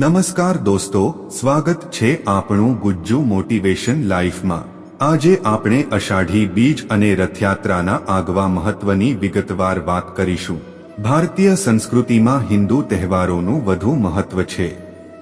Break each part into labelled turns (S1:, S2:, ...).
S1: નમસ્કાર દોસ્તો, સ્વાગત છે આપણું ગુજ્જુ મોટિવેશન લાઈફમાં. આજે આપણે અષાઢી બીજ અને રથયાત્રાના આગવા મહત્વની વિગતવાર વાત કરીશું. ભારતીય સંસ્કૃતિમાં હિન્દુ તહેવારોનું વધુ મહત્વ છે.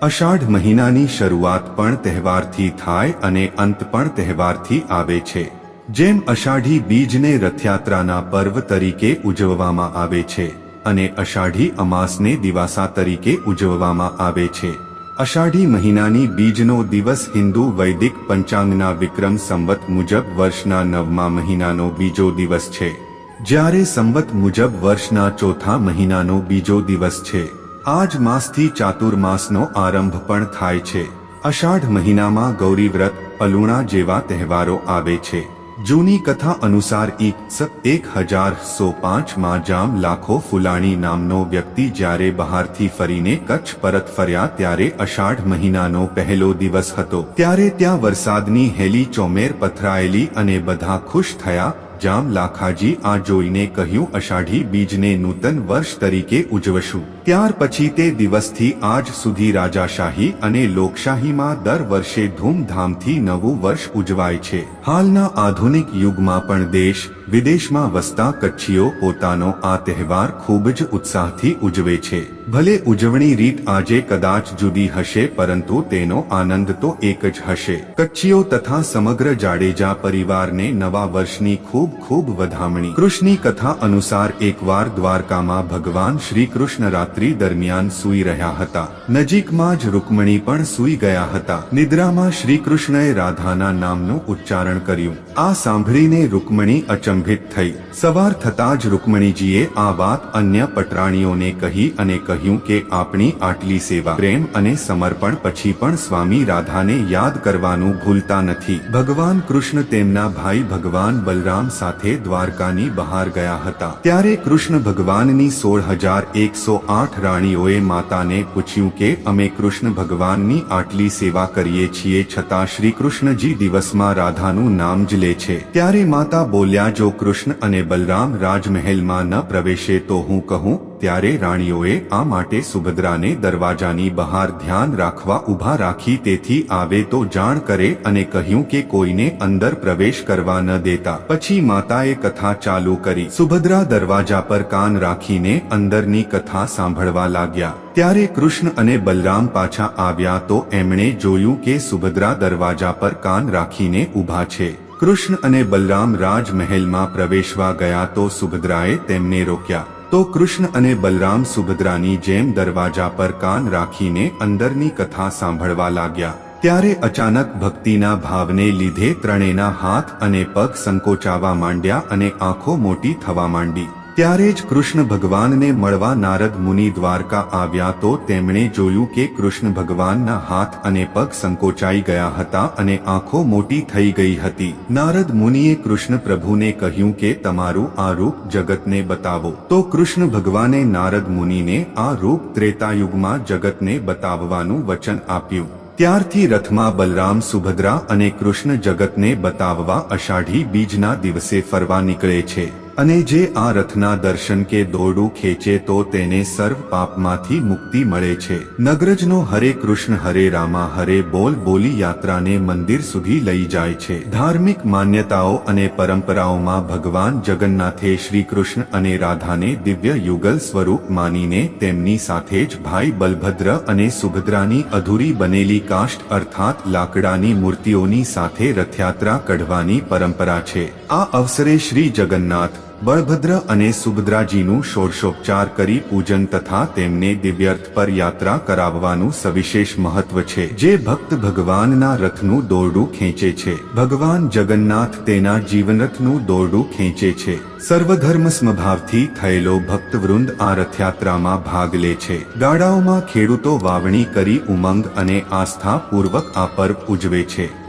S1: અષાઢ મહિનાની શરૂઆત પણ તહેવારથી થાય અને અંત પણ તહેવારથી આવે છે. જેમ અષાઢી બીજને રથયાત્રાના પર્વ તરીકે ઉજવવામાં આવે છે. અને અષાઢી અમાસને દિવાસા તરીકે ઉજવવામાં આવે છે. અષાઢી મહિનાની બીજનો દિવસ હિન્દુ વૈદિક પંચાંગના વિક્રમ સંવત મુજબ વર્ષના નવમા મહિનાનો બીજો દિવસ છે. જ્યારે સંવત મુજબ વર્ષના ચોથા મહિનાનો બીજો દિવસ છે. આ જ માસથી ચાતુર્માસનો આરંભ પણ થાય છે. અષાઢ મહિનામાં ગૌરી વ્રત અલુણા જેવા તહેવારો આવે છે. જૂની કથા અનુસાર ઈસ એક હજાર સો પાંચમાં જામ લાખો ફુલાણી નામનો વ્યક્તિ જ્યારે બહારથી ફરીને કચ્છ પરત ફર્યા ત્યારે અષાઢ મહિનાનો પહેલો દિવસ હતો. ત્યારે ત્યાં વરસાદની હેલી ચોમેર પથરાયેલી અને બધા ખુશ થયા જામ લાખાજી આ જોઈને કહ્યું, અષાઢી બીજને નૂતન વર્ષ તરીકે ઉજવશું. ત્યાર પછી તે દિવસથી આજ સુધી રાજાશાહી અને લોકશાહીમાં દર વર્ષે ધૂમધામથી નવું વર્ષ ઉજવાય છે. હાલના આધુનિક યુગમાં પણ દેશ વિદેશમાં વસતા કચ્છીઓ પોતાનો આ તહેવાર ખૂબ જ ઉત્સાહથી ઉજવે છે. ભલે ઉજવણી રીત આજે કદાચ જુદી હશે, પરંતુ તેનો આનંદ તો એક જ હશે. કચ્છીઓ તથા સમગ્ર જાડેજા પરિવારને નવા વર્ષની ખૂબ ખૂબ વધામણી. કૃષ્ણની કથા અનુસાર એકવાર દ્વારકામાં ભગવાન શ્રી કૃષ્ણ રાત્રિ દરમિયાન સૂઈ રહ્યા હતા. નજીકમાં જ રૂકમણી પણ સૂઈ ગયા હતા. નિદ્રામાં શ્રી કૃષ્ણએ રાધાના નામનું ઉચ્ચારણ કર્યું. આ સાંભળીને રૂકમણી અચંભિત થઈ. સવાર થતાં જ રૂકમણીજીએ આ વાત અન્ય પટરાણીઓને કહી અને કહ્યું કે આપણી આટલી સેવા, પ્રેમ અને સમર્પણ પછી પણ સ્વામી રાધાને યાદ કરવાનું ભૂલતા નથી. ભગવાન કૃષ્ણ તેમના ભાઈ ભગવાન બલરામ સાથે દ્વારકાની બહાર ગયા હતા. ત્યારે કૃષ્ણ ભગવાનની સોળ હજાર એકસો આઠ રાણીઓએ માતાને પૂછ્યું કે, અમે કૃષ્ણ ભગવાનની આટલી સેવા કરીએ છીએ છતાં શ્રી કૃષ્ણજી દિવસમાં રાધાનું નામ જ લે છે. ત્યારે માતા બોલ્યા, જો કૃષ્ણ અને બલરામ રાજમહેલમાં ન પ્રવેશે તો હું કહું ત્યારે રાણીઓએ આ માટે સુભદ્રાને દરવાજાની બહાર ધ્યાન રાખવા ઊભા રાખી તેથી આવે તો જાણ કરે અને કહ્યું કે કોઈને અંદર પ્રવેશ કરવા ન દેતા. પછી માતાએ કથા ચાલુ કરી. સુભદ્રા દરવાજા પર કાન રાખીને અંદરની કથા સાંભળવા લાગ્યા. ત્યારે કૃષ્ણ અને બલરામ પાછા આવ્યા તો એમણે જોયું કે સુભદ્રા દરવાજા પર કાન રાખીને ઊભા છે. કૃષ્ણ અને બલરામ રાજમહેલમાં પ્રવેશવા ગયા તો સુભદ્રાએ તેમને રોક્યા. તો કૃષ્ણ અને બલરામ સુભદ્રાની જેમ દરવાજા પર કાન રાખીને અંદરની કથા સાંભળવા લાગ્યા. ત્યારે અચાનક ભક્તિના ભાવને લીધે ત્રણેના હાથ અને પગ સંકોચાવા માંડ્યા અને આંખો મોટી થવા માંડી. ત્યારે જ કૃષ્ણ ભગવાનને મળવા નારદ મુનિ દ્વારકા આવ્યા તો તેમણે જોયું કે કૃષ્ણ ભગવાનના હાથ અને પગ સંકોચાઈ ગયા હતા અને આંખો મોટી થઈ ગઈ હતી. નારદ મુનિએ કૃષ્ણ પ્રભુને કહ્યું કે તમારું આ રૂપ જગતને બતાવો. તો કૃષ્ણ ભગવાને નારદ મુનિને આ રૂપ ત્રેતાયુગમાં જગતને બતાવવાનું વચન આપ્યું. ત્યારથી રથમાં બલરામ સુભદ્રા અને કૃષ્ણ જગતને બતાવવા અષાઢી બીજના દિવસે ફરવા નીકળે છે. અને જે આ રથના દર્શન કે દોરડું ખેંચે તો તેને સર્વ પાપમાંથી મુક્તિ મળે છે. નગરજનો હરે કૃષ્ણ, હરે રામા, હરે બોલ, બોલી યાત્રાને મંદિર સુધી લઈ જાય છે. ધાર્મિક માન્યતાઓ અને પરંપરાઓમાં ભગવાન જગન્નાથે શ્રી કૃષ્ણ અને રાધાને દિવ્ય યુગલ સ્વરૂપ માનીને તેમની સાથે જ ભાઈ બલભદ્ર અને સુભદ્રાની અધૂરી બનેલી કાષ્ટ અર્થાત લાકડાની મૂર્તિઓની સાથે રથયાત્રા કઢવાની પરંપરા છે. આ અવસરે શ્રી જગન્નાથ બળભદ્ર અને સુભદ્રાજીનું ષોડશોપચાર કરી પૂજન તથા તેમને દિવ્યર્થ પર યાત્રા કરાવવાનું સવિશેષ મહત્વ છે. જે ભક્ત ભગવાનના રથનું દોરડું ખેંચે છે. ભગવાન જગન્નાથ તેના જીવનરથનું દોરડું ખેંચે છે. સર્વધર્મ સ્મભાવથી થયેલો ભક્તવૃંદ આ રથયાત્રામાં ભાગ લે છે. ગાડાઓમાં ખેડૂતો વાવણી કરી ઉમંગ અને આસ્થા પૂર્વક આ પર્વ ઉજવે છે.